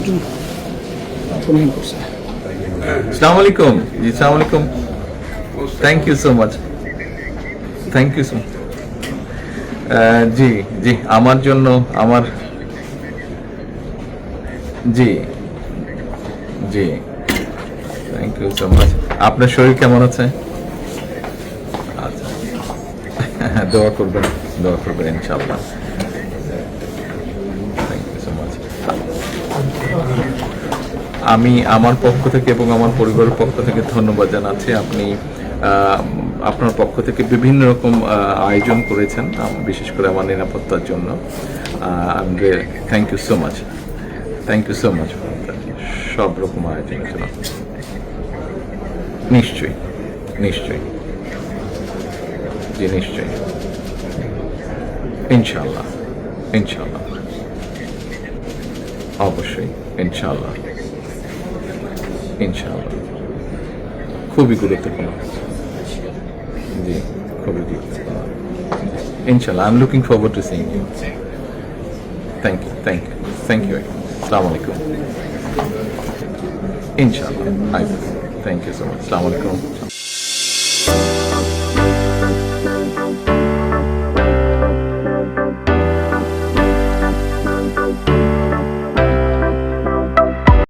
জি জি জি আমার জন্য, আমার জি জি থ্যাংক ইউ সো মাচ আপনার শরীর কেমন আছে? আচ্ছা। দোয়া করবেন দোয়া করবেন, ইনশাআল্লাহ। আমি আমার পক্ষ থেকে এবং আমার পরিবারের পক্ষ থেকে ধন্যবাদ জানাচ্ছি। আপনি আপনার পক্ষ থেকে বিভিন্ন রকম আয়োজন করেছেন বিশেষ করে আমার নিরাপত্তার জন্য। Thank you so much thank you so much সব রকম আয়োজনের জন্য নিশ্চয়ই নিশ্চয়ই। জি, নিশ্চয়ই। ইনশাল্লাহ ইনশাল্লাহ অবশ্যই ইনশাল্লাহ ইনশাআল্লাহ। খুবই গুরুত্বপূর্ণ। জি, খুবই গুরুত্বপূর্ণ। ইনশাআল্লাহ I am looking forward to seeing you thank you thank you thank you আসসালামু আলাইকুম ইনশাআল্লাহ I thank you so much আসসালামু আলাইকুম